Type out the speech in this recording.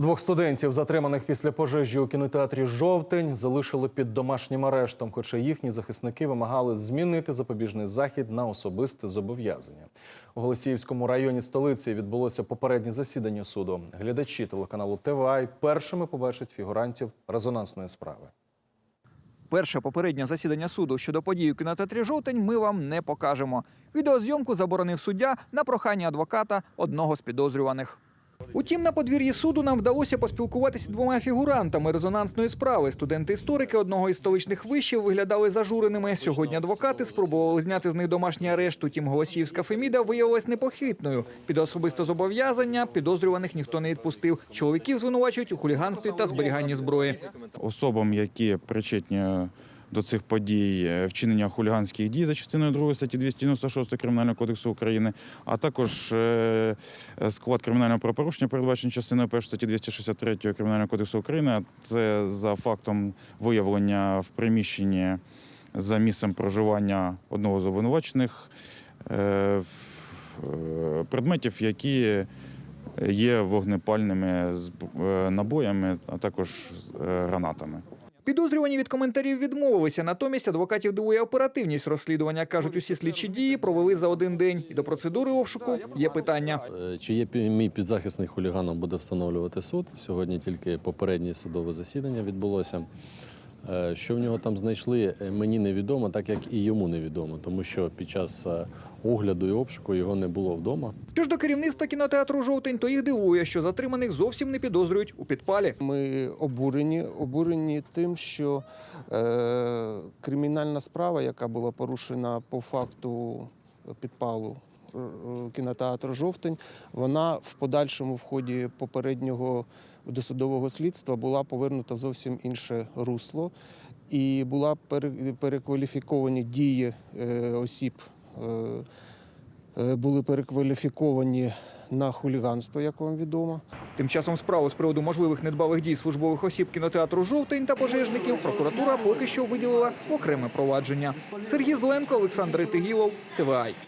Двох студентів, затриманих після пожежі у кінотеатрі Жовтень, залишили під домашнім арештом, хоча їхні захисники вимагали змінити запобіжний захід на особисте зобов'язання. У Голосіївському районі столиці відбулося попереднє засідання суду. Глядачі телеканалу ТВА першими побачать фігурантів резонансної справи. Перше попереднє засідання суду щодо подій у кінотеатрі «Жовтень» ми вам не покажемо. Відеозйомку заборонив суддя на прохання адвоката одного з підозрюваних. Утім, на подвір'ї суду нам вдалося поспілкуватися двома фігурантами резонансної справи. Студенти-історики одного із столичних вишів виглядали зажуреними. Сьогодні адвокати спробували зняти з них домашній арешт. Утім, Голосіївська Феміда виявилась непохитною. Під особисте зобов'язання підозрюваних ніхто не відпустив. Чоловіків звинувачують у хуліганстві та зберіганні зброї. особам, які причетні до цих подій е, вчинення хуліганських дій за частиною 2 статті 296 Кримінального кодексу України, а також е, склад кримінального правопорушення, передбачений частиною 1 статті 263 Кримінального кодексу України. Це за фактом виявлення в приміщенні за місцем проживання одного з обвинувачених е, предметів, які є вогнепальними набоями, а також гранатами. Підозрювані від коментарів відмовилися. Натомість адвокатів дивує оперативність розслідування. кажуть, усі слідчі дії провели за один день. І до процедури обшуку є питання. Е, Чи є мій підзахисний хуліганом буде встановлювати суд? Сьогодні тільки попереднє судове засідання відбулося. Е, Що в нього там знайшли, е, мені невідомо, так як і йому невідомо, тому що під час е, огляду і обшуку його не було вдома. Що ж до керівництва кінотеатру Жовтень, то їх дивує, що затриманих зовсім не підозрюють у підпалі. Ми обурені, обурені тим, що е, кримінальна справа, яка була порушена по факту підпалу кінотеатру Жовтень, вона в подальшому в ході попереднього досудового слідства була повернута в зовсім інше русло. І була перекваліфіковані дії е, осіб, е, е, були перекваліфіковані на хуліганство, як вам відомо. Тим часом справу з приводу можливих недбалих дій службових осіб кінотеатру Жовтень та пожежників прокуратура поки що виділила окреме провадження. Сергій Зеленко, Олександр Тигілов, ТВАЙ.